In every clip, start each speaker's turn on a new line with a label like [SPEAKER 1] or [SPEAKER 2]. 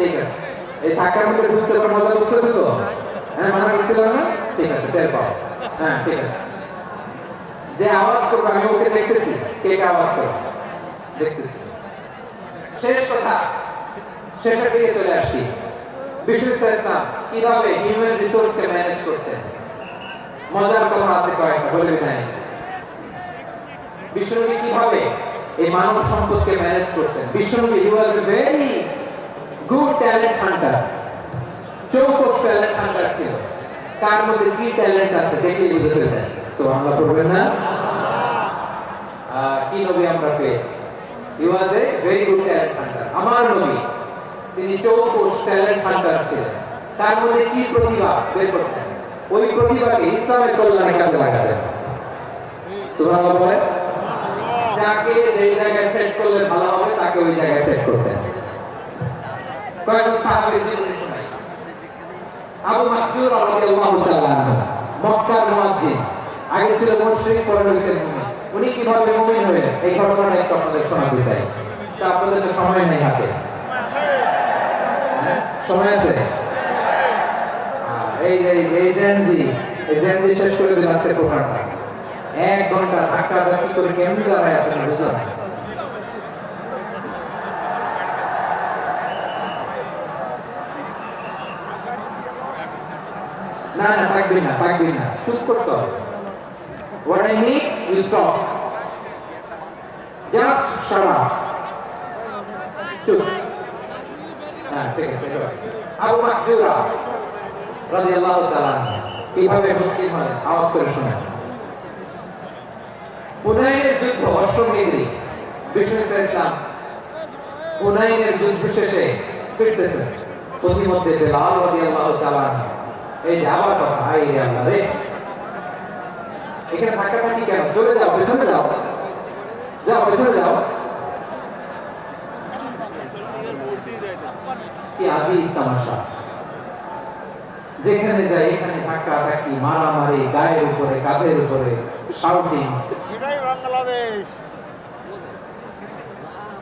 [SPEAKER 1] ঠিক আছে। এই ধাক্কার মধ্যে ঢুকতে পারে মজা বুঝতেছো তো? হ্যাঁ মানা করছিলাম না? ঠিক আছে, টের পাও। হ্যাঁ ঠিক আছে। যে আওয়াজ করবে, আমি ওকে দেখতেছি। কে কে আওয়াজ করবে? দেখতেছি। শেষ কথা। শেষের দিকে চলে আসি। বিষ্ণু ইসলাম কীভাবে হিউম্যান রিসোর্সকে ম্যানেজ করতেন মজার কথা আছে কয়েকটা বলে নাই? বিষ্ণুবী কীভাবে এই মানব সম্পদকে ম্যানেজ করতেন বিষ্ণুবী he was very good talent hunter চৌকস talent hunter ছিল। কার মধ্যে কি ট্যালেন্ট আছে দেখলে বুঝে ফেলতেন সুবহানাল্লাহ পড়বেন না? কি নবী আমরা পেয়েছি? He was a very good talent hunter আমার নবী, তিনি চৌকস ট্যালেন্ট হান্টার ছিলেন। তার মধ্যে কি প্রতিভা? বের করতেন ওই প্রতিভাকে ইসলামের কল্যাণে কাজে লাগাতেন সুবহানাল্লাহ বলে যাকে যেই জায়গায় সেট করলে ভালো হবে, তাকে ওই জায়গায় সেট করতেন কয়েকজন সাহাবীর জীবনী শোনাই। আবু মাহজুর রাদিয়াল্লাহু তাআলা মক্কার মুয়াজ্জিন। আগে ছিল মুশরিক, পরে হয়েছেন মুমিন। উনি কীভাবে মুমিন হলেন? এই ঘটনাটা একটু আপনাদের শোনাতে চাই। তা আপনাদের সময় নেই হাতে। হ্যাঁ? সময় আছে? এই যে, এই জেনজি এই জেনজি শেষ করে দিন আজকের প্রোগ্রামটা। এক ঘণ্টা ধাক্কা ধাক্কি করে কেমনি দাঁড়ায় আছেন বুঝলেন? না না থাকবি না থাকবি না। চুপ করতে হবে। I need, you stop. Just shut up. চুপ। হ্যাঁ আবু রাদিয়াল্লাহু তাআলা কীভাবে মুসলিম হয় আওয়াজ করে শুনেন হুনাইনের যুদ্ধ অশ্বমেধি বিষ্ণু ইসলাম হুনাইনের যুদ্ধ শেষে প্রতিমধ্যে বেলাল রাদিয়াল্লাহু তাআলা এই যে এখানে থাকা থাকি কেন? চলে যাও, পেছনে যাও। যাও, পেছনে যাও। কি আজীব তামাশা। যেখানে যাই, এখানে ধাক্কা ধাক্কি, মারামারি, গায়ের উপরে কাঁধের উপরে শাউটিং
[SPEAKER 2] বাংলাদেশ।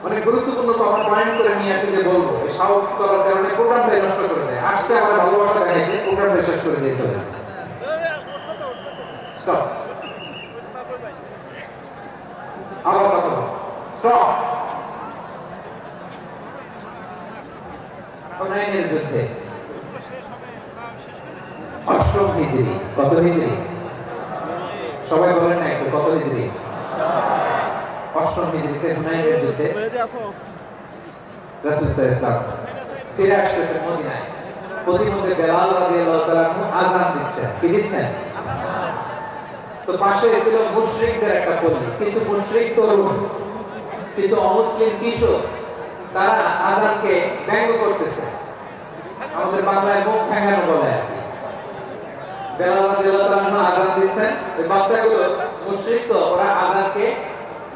[SPEAKER 1] অনেক গুরুত্বপূর্ণ কথা পয়েন্ট করে নিয়ে আসি যে বলব, এই শাউট করার কারণে প্রোগ্রামটাই নষ্ট করে দেয়। আসছে আমার ভালোবাসা দেখাইতে প্রোগ্রামটা শেষ করে দিয়ে চলে আবার কথা স্টপ হুনাইনের যুদ্ধে। অষ্টম হিজরি কত হিজরি সবাই বলেন না একটু, কত হিজরি অষ্টম হিজরিতে হুনাইনের যুদ্ধে রাসূল সাল্লাল্লাহু ফিরে আসতেছেন মদিনায়। প্রতিমধ্যে বেলাল রাদিয়াল্লাহু তাআলা আযান দিচ্ছেন। কি দিচ্ছেন? তো পাশে ছিল মুশরিকদের একটা পল্লী কিছু মুশরিক তরুণ, কিছু অমুসলিম কিশোর, তারা আযানকে ব্যঙ্গ করতেছে। আমাদের বাংলায় মুখ ফেঙ্গানো বলে আর কি। বেলাল রাদিয়াল্লাহু দিচ্ছেন। বাচ্চাগুলো মুশরিক তো, ওরা আযানকে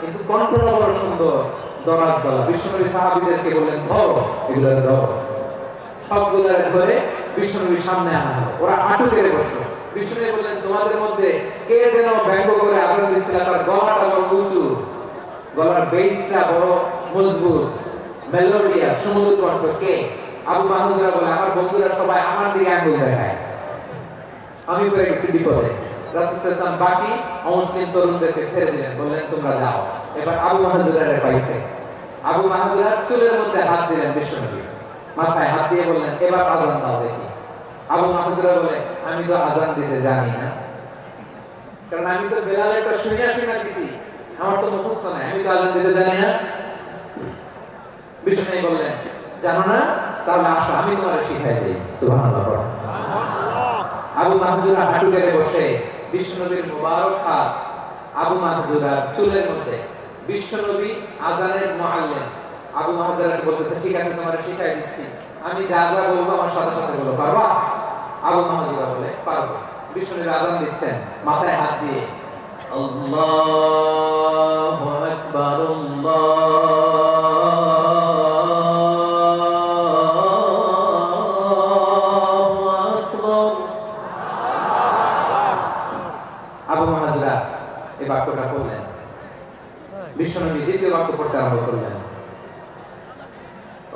[SPEAKER 1] কিন্তু কণ্ঠটা বড় সুন্দর দরাজ বিশ্বনবী সাহাবীদেরকে বললেন, ধরো এগুলো ধরো। সবগুলারে ধরে সামনে আনা ওরা কেড়ে বসল। বিষ্ণু বললেন, তোমাদের মধ্যে কে যেন ব্যঙ্গ করে আজান দিচ্ছিল তার গলাটা বড় উঁচু। গলার বেসটা বড় মজবুত। মেলোডিয়া সমুদ্র কণ্ঠ। কে? আবু মাহমুদরা বলে, আমার বন্ধুরা সবাই আমার দিকে আঙ্গুল দেখায়। আমি পড়ে গেছি বিপদে। রাসূল বাকি অমুসলিম তরুণদেরকে ছেড়ে দিলেন, বললেন, তোমরা যাও। এবার আবু মাহমুদরা পাইছে আবু মাহমুদরা চুলের মধ্যে হাত দিলেন বিষ্ণুনবী মাথায় হাত দিয়ে বললেন, এবার আজান দাও দেখি। আবু মাহমুদরা বলে, আমি তো আজান দিতে জানি না। কারণ আমি তো বেলালেরটা শুনে শুনে দিছি। আমার তো মুখস্থ নাই, আমি তো আজান দিতে জানি না। বিষ্ণু বললেন, জানো না? তাহলে আসো, আমি তোমার শিখাই দিই। সুবহানাল্লাহ। আবু মাহজুরা হাঁটু গেড়ে বসে বিষ্ণুনবীর মুবারক হাত আবু মাহজুরার চুলের মধ্যে। বিশ্বনবী আজানের মুআল্লিম আবু মাহাজার বলতেছে, ঠিক আছে, তোমার শিখাই দিচ্ছি। আমি যা যা বলব আমার সাথে সাথে বলো, পারবা? আবু মাহাজুরা বলে, পারব। বিষ্ণুর আজান দিচ্ছেন, মাথায় হাত দিয়ে, আল্লাহু আকবার, আল্লাহু বললেন বিশ্বনবী দ্বিতীয় বাক্য পড়তে আরম্ভ করলেন।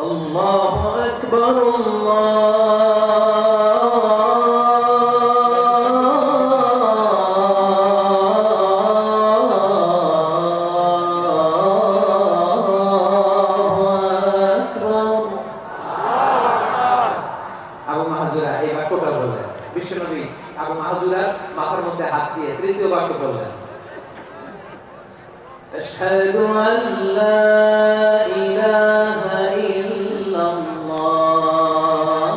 [SPEAKER 1] আল্লাহু আকবার, আল্লাহু এই বাক্যটা বললেন। বিশ্বনবী আবু মাহাজুরার মাথার মধ্যে হাত দিয়ে তৃতীয় বাক্য বললেন। أشهد أن لا إله إلا الله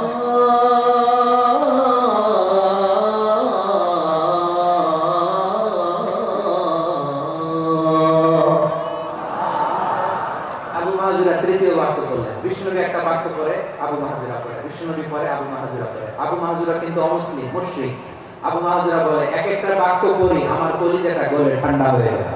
[SPEAKER 1] আবু মাহাজুরা তৃতীয় বাক্য বললেন বিষ্ণুনবী একটা বাক্য করে আবু মাহাজুরা করে বিষ্ণুনবী পরে আবু মাহাজুরা করে আবু মাহাজুরা কিন্তু অমুসলিম মুশরিক আবু মাহাজুরা বলে এক একটা বাক্য করি আমার কলিজাটা গলে ঠান্ডা হয়ে যায়